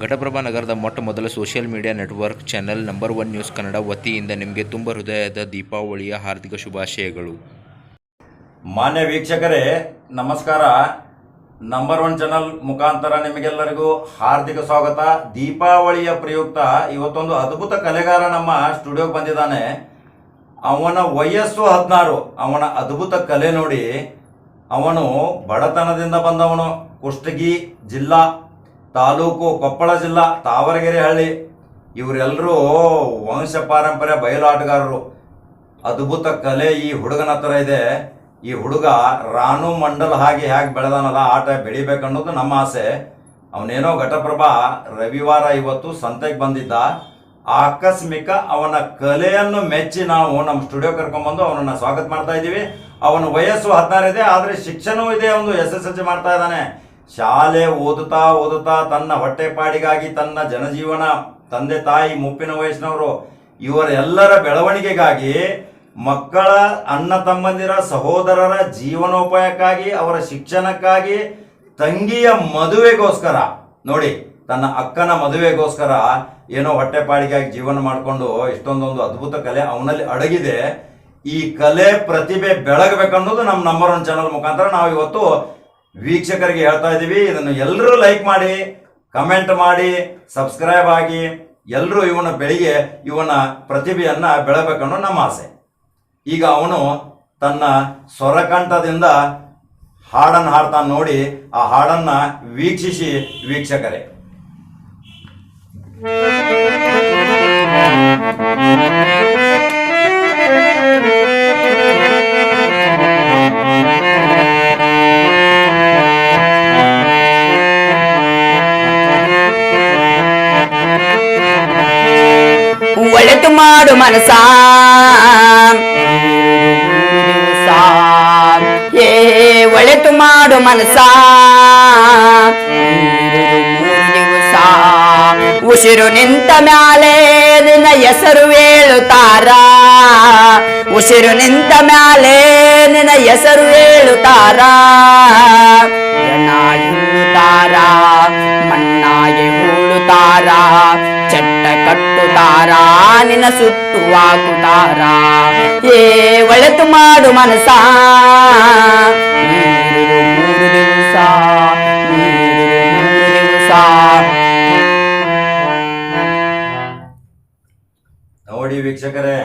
ಘಟಪ್ರಭಾ ನಗರದ ಮೊಟ್ಟ ಮೊದಲ social media network channel number one news Kannada ವತಿಯಿಂದ ನಿಮಗೆ ತುಂಬ ಹೃದಯದ ದೀಪಾವಳಿಯ ಹಾರ್ದಿಕ ಶುಭಾಶಯಗಳು. ಮಾನ್ಯ ವೀಕ್ಷಕರೇ, ನಮಸ್ಕಾರ. ನಂಬರ್ ಒನ್ ಚಾನಲ್ ಮುಖಾಂತರ ನಿಮಗೆಲ್ಲರಿಗೂ ಹಾರ್ದಿಕ ಸ್ವಾಗತ. ದೀಪಾವಳಿಯ ಪ್ರಯುಕ್ತ ಇವತ್ತೊಂದು ಅದ್ಭುತ ಕಲೆಗಾರ ನಮ್ಮ ಸ್ಟುಡಿಯೋಗೆ ಬಂದಿದ್ದಾನೆ. ಅವನ ವಯಸ್ಸು ಹದಿನಾರು. ಅವನ ಅದ್ಭುತ ಕಲೆ ನೋಡಿ ಅವನು ಬಡತನದಿಂದ ಬಂದವನು. ಕುಷ್ಟಗಿ ಜಿಲ್ಲಾ ತಾಲೂಕು ಕೊಪ್ಪಳ ಜಿಲ್ಲಾ, ತಾವರಗೆರೆ ಹಳ್ಳಿ. ಇವರೆಲ್ಲರೂ ವಂಶ ಪಾರಂಪರ್ಯ ಬಯಲಾಟಗಾರರು. ಅದ್ಭುತ ಕಲೆ ಈ ಹುಡುಗನ ಹತ್ರ ಇದೆ. ಈ ಹುಡುಗ ರಾನು ಮಂಡಲ್ ಹಾಗೆ ಹೇಗೆ ಬೆಳೆದಾನಲ್ಲ, ಆಟ ಬೆಳಿಬೇಕನ್ನೋದು ನಮ್ಮ ಆಸೆ. ಅವನೇನೋ ಘಟಪ್ರಭಾ ರವಿವಾರ ಇವತ್ತು ಸಂತೆಗೆ ಬಂದಿದ್ದ. ಆಕಸ್ಮಿಕ ಅವನ ಕಲೆಯನ್ನು ಮೆಚ್ಚಿ ನಾವು ನಮ್ಮ ಸ್ಟುಡಿಯೋ ಕರ್ಕೊಂಡ್ಬಂದು ಅವನನ್ನ ಸ್ವಾಗತ ಮಾಡ್ತಾ ಇದ್ದೀವಿ. ಅವನ ವಯಸ್ಸು ಹದಿನಾರು ಇದೆ, ಆದರೆ ಶಿಕ್ಷಣವೂ ಇದೆ, ಒಂದು ಎಸ್ ಎಸ್ ಎಲ್ ಸಿ ಮಾಡ್ತಾ ಇದ್ದಾನೆ. ಶಾಲೆ ಓದುತ್ತಾ ಓದುತ್ತಾ ತನ್ನ ಹೊಟ್ಟೆಪಾಡಿಗಾಗಿ ತನ್ನ ಜನಜೀವನ, ತಂದೆ ತಾಯಿ ಮುಪ್ಪಿನ ವಯಸ್ಸಿನವರು ಇವರೆಲ್ಲರ ಬೆಳವಣಿಗೆಗಾಗಿ ಮಕ್ಕಳ, ಅಣ್ಣ ತಮ್ಮಂದಿರ ಸಹೋದರರ ಜೀವನೋಪಾಯಕ್ಕಾಗಿ, ಅವರ ಶಿಕ್ಷಣಕ್ಕಾಗಿ ತಂಗಿಯ ಮದುವೆಗೋಸ್ಕರ, ನೋಡಿ, ತನ್ನ ಅಕ್ಕನ ಮದುವೆಗೋಸ್ಕರ ಏನೋ ಹೊಟ್ಟೆಪಾಡಿಗಾಗಿ ಜೀವನ ಮಾಡಿಕೊಂಡು ಇಷ್ಟೊಂದೊಂದು ಅದ್ಭುತ ಕಲೆ ಅವನಲ್ಲಿ ಅಡಗಿದೆ. ಈ ಕಲೆ ಪ್ರತಿಭೆ ಬೆಳಗಬೇಕನ್ನೋದು ನಮ್ಮ ನಂಬರ್ ಒನ್ ಚಾನಲ್ ಮುಖಾಂತರ ನಾವು ಇವತ್ತು ವೀಕ್ಷಕರಿಗೆ ಹೇಳ್ತಾ ಇದ್ದೀವಿ. ಇದನ್ನು ಎಲ್ಲರೂ ಲೈಕ್ ಮಾಡಿ ಕಮೆಂಟ್ ಮಾಡಿ ಸಬ್ಸ್ಕ್ರೈಬ್ ಆಗಿ ಎಲ್ಲರೂ ಇವನ ಬೆಳಿಗ್ಗೆ ಇವನ ಪ್ರತಿಭೆಯನ್ನ ಬೆಳಬೇಕನ್ನೋ ನಮ್ಮ ಆಸೆ. ಈಗ ಅವನು ತನ್ನ ಸ್ವರಕಂಠದಿಂದ ಹಾಡನ್ನು ಹಾಡ್ತಾನೆ ನೋಡಿ, ಆ ಹಾಡನ್ನ ವೀಕ್ಷಿಸಿ ವೀಕ್ಷಕರೇ. ಮಾಡು ಮನಸ ಏ, ಒಳೆತು ಮಾಡು ಮನಸ ಉಸಿರು ನಿಂತ ಮ್ಯಾಲೆ ನಿನ್ನ ಹೆಸರು ಹೇಳುತ್ತಾರ. ಉಸಿರು ನಿಂತ ಮ್ಯಾಲೆ ನಿನ್ನ ಹೆಸರು ಹೇಳುತ್ತಾರ. ಎಣ್ಣಾಯುತ್ತಾರ ಮಣ್ಣಾಗಿ ಹೂಳುತ್ತಾರ. ಚಟ್ಟ ನಿನ ಸುಟ್ಟು ಹಾಕುತ್ತಾರ ಏ, ಒಳೆತು ಮಾಡು ಮನಸ ಮೂರು ದಿವಸ ದಿವಸ. ನೋಡಿ ವೀಕ್ಷಕರೇ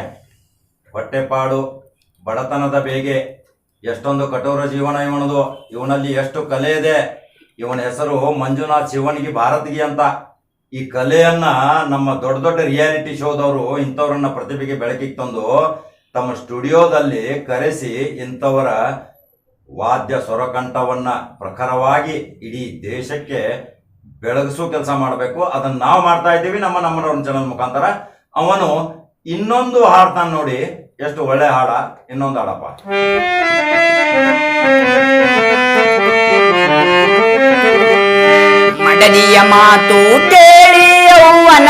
ಹೊಟ್ಟೆಪಾಡು ಬಡತನದ ಬೇಗೆ. ಎಷ್ಟೊಂದು ಕಠೋರ ಜೀವನ ಇವನದು. ಇವನಲ್ಲಿ ಎಷ್ಟು ಕಲೆ ಇದೆ. ಇವನ ಹೆಸರು ಮಂಜುನಾಥ್ ಶಿವನಿಗೆ ಭಾರತಿಗೆ ಅಂತ. ಈ ಕಲೆಯನ್ನ ನಮ್ಮ ದೊಡ್ಡ ದೊಡ್ಡ ರಿಯಾಲಿಟಿ ಶೋದವರು ಇಂಥವ್ರನ್ನ ಪ್ರತಿಭೆಗೆ ಬೆಳಕಿಗೆ ತಂದು ತಮ್ಮ ಸ್ಟುಡಿಯೋದಲ್ಲಿ ಕರೆಸಿ ಇಂಥವರ ವಾದ್ಯ ಸ್ವರಕಂಠವನ್ನ ಪ್ರಖರವಾಗಿ ಇಡೀ ದೇಶಕ್ಕೆ ಬೆಳಗಿಸೋ ಕೆಲಸ ಮಾಡಬೇಕು. ಅದನ್ನ ನಾವು ಮಾಡ್ತಾ ಇದ್ದೀವಿ. ನಮ್ಮ ನಮ್ಮ ಚಾನಲ್ ಮುಖಾಂತರ. ಅವನು ಇನ್ನೊಂದು ಹಾಡ್ತಾನ ನೋಡಿ ಎಷ್ಟು ಒಳ್ಳೆ ಹಾಡ. ಇನ್ನೊಂದು ಹಾಡಪ್ಪ. ಮಾತು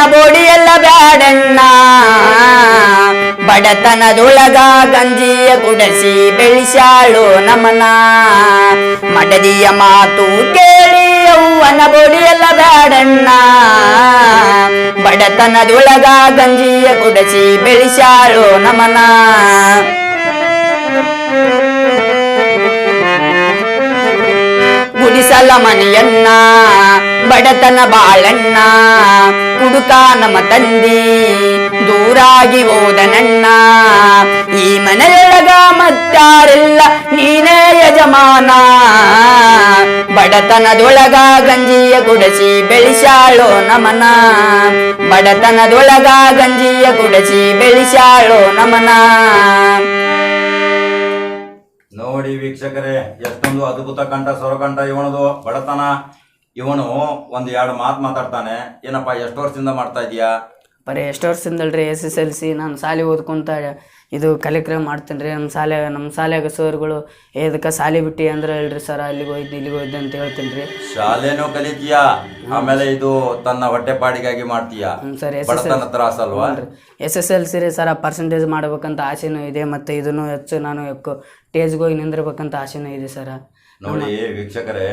ಅವ್ವನ ಬ್ಯಾಡಣ್ಣ. ಬಡತನದೊಳಗ ಗಂಜಿಯ ಕುಡಸಿ ಬೆಳೆಸಾಳು ನಮನ. ಮಡದಿಯ ಮಾತು ಕೇಳಿ ಅವ್ವನ ಬೋಡಿಯಲ್ಲ ಬ್ಯಾಡಣ್ಣ. ಬಡತನದೊಳಗ ಗಂಜಿಯ ಕುಡಸಿ ಬೆಳೆಸಾಳು ನಮನ. ಗುಡಿಸಲ ಮನೆಯನ್ನ ಬಡತನ ಬಾಳಣ್ಣ, ಕುಡುಕ ನಮ್ಮ ತಂದಿ, ದೂರಾಗಿ ಹೋದನಣ್ಣ ಈ ಮನೆಯೊಳಗ ಮತ್ತಾರೆಲ್ಲ ನೀನೇ ಯಜಮಾನ. ಬಡತನದೊಳಗ ಗಂಜಿಯ ಗುಡಸಿ ಬೆಳಿಸಾಳೋ ನಮನ. ಬಡತನದೊಳಗ ಗಂಜಿಯ ಗುಡಸಿ ಬೆಳಿಸಾಳೋ ನಮನ. ನೋಡಿ ವೀಕ್ಷಕರೇ, ಎಷ್ಟೊಂದು ಅದ್ಭುತ ಕಂಠ, ಸ್ವರಕಂಠ ಇವನದು ಬಡತನ. ಇವನು ಒಂದು ಎರಡು ಮಾತು ಮಾತಾಡ್ತಾನೆ ಏನಪ್ಪ ಎಷ್ಟು ವರ್ಷದಿಂದ ಮಾಡ್ತಾ ಇದೀಯಾ? ಬರೀ ಎಷ್ಟು ವರ್ಷದಿಂದಲ್ರಿ ಎಸ್ ಎಸ್ ಎಲ್ ಸಿ ನಾನು ಶಾಲೆ ಓದ್ಕೊಂತ ಇದು ಕಲಿಕ್ರಮ ಮಾಡ್ತೀನಿ ರೀ ನಮ್ಮ ಶಾಲೆ ನಮ್ಮ ಶಾಲ್ಯಾಗ ಸರ್ಗಳು ಇದಕ್ಕೆ ಶಾಲೆ ಬಿಟ್ಟು ಅಂದ್ರೆ ಹೇಳ್ರಿ ಸರ್ ಅಲ್ಲಿಗೆ ಹೋಯ್ತು ಇಲ್ಲಿಗೆ ಹೋಯ್ತು ಅಂತ ಹೇಳ್ತೀನಿ ರೀ ಶಾಲೆನೂ ಕಲಿತೀಯಾ? ಆಮೇಲೆ ಇದು ತನ್ನ ಹೊಟ್ಟೆಪಾಡಿಗಾಗಿ ಮಾಡ್ತೀಯಾ? ಹ್ಞೂ ಸರ್ ಎಸ್ ಎಸ್ ಬಡತನ ತ್ರಾಸ ಅಲ್ವಾ? ಎಸ್ ಎಸ್ ಎಲ್ ಸಿ ರೀ ಸರ್ ಪರ್ಸೆಂಟೇಜ್ ಮಾಡ್ಬೇಕಂತ ಆಸೆನೂ ಇದೆ ಮತ್ತು ಇದನ್ನು ಹೆಚ್ಚು ನಾನು ಸ್ಟೇಜ್ಗೆ ಟೇಜ್ಗೆ ಹೋಗಿ ನಿಂದಿರ್ಬೇಕಂತ ಆಸೆನೂ ಇದೆ ಸರ್. ನೋಡಿ ವೀಕ್ಷಕರೇ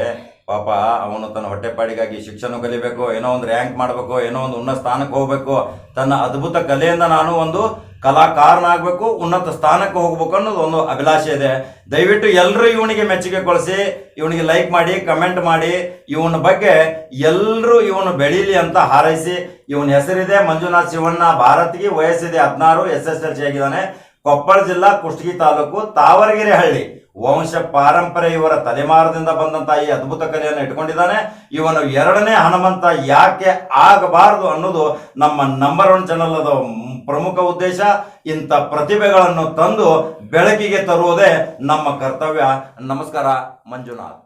ಪಾಪ ಅವನು ತನ್ನ ಹೊಟ್ಟೆಪಾಡಿಗಾಗಿ ಶಿಕ್ಷಣ ಕಲಿಬೇಕು, ಏನೋ ಒಂದು ರ್ಯಾಂಕ್ ಮಾಡಬೇಕು, ಏನೋ ಒಂದು ಉನ್ನತ ಸ್ಥಾನಕ್ಕೆ ಹೋಗ್ಬೇಕು. ತನ್ನ ಅದ್ಭುತ ಕಲೆಯಿಂದ ನಾನು ಒಂದು ಕಲಾಕಾರನಾಗಬೇಕು, ಉನ್ನತ ಸ್ಥಾನಕ್ಕೆ ಹೋಗ್ಬೇಕು ಅನ್ನೋದು ಒಂದು ಅಭಿಲಾಷೆ ಇದೆ. ದಯವಿಟ್ಟು ಎಲ್ಲರೂ ಇವನಿಗೆ ಮೆಚ್ಚುಗೆ ಕೊಳಿಸಿ ಇವನಿಗೆ ಲೈಕ್ ಮಾಡಿ ಕಮೆಂಟ್ ಮಾಡಿ, ಇವನ ಬಗ್ಗೆ ಎಲ್ಲರೂ ಇವನು ಬೆಳೀಲಿ ಅಂತ ಹಾರೈಸಿ, ಇವನ ಹೆಸರಿದೆ ಮಂಜುನಾಥ್ ಶಿವಣ್ಣ, ಭಾರತ್ಗೆ ವಯಸ್ಸಿದೆ ಹದಿನಾರು, ಎಸ್ ಎಸ್ ಎಲ್ ಸಿ ಆಗಿದ್ದಾನೆ. ಕೊಪ್ಪಳ ಜಿಲ್ಲಾ ಕುಷ್ಟಗಿ ತಾಲೂಕು ತಾವರಗೆರೆ ಹಳ್ಳಿ. ವಂಶ ಪಾರಂಪರೆ ಇವರ ತಲೆಮಾರದಿಂದ ಬಂದಂತಹ ಈ ಅದ್ಭುತ ಕಲೆಯನ್ನು ಇಟ್ಕೊಂಡಿದ್ದಾನೆ. ಇವನು ಎರಡನೇ ಹನುಮಂತ ಯಾಕೆ ಆಗಬಾರದು ಅನ್ನೋದು ನಮ್ಮ ನಂಬರ್ ಒನ್ ಚಾನಲ್ ಅದ ಪ್ರಮುಖ ಉದ್ದೇಶ. ಇಂಥ ಪ್ರತಿಭೆಗಳನ್ನು ತಂದು ಬೆಳಕಿಗೆ ತರುವುದೇ ನಮ್ಮ ಕರ್ತವ್ಯ. ನಮಸ್ಕಾರ, ಮಂಜುನಾಥ್.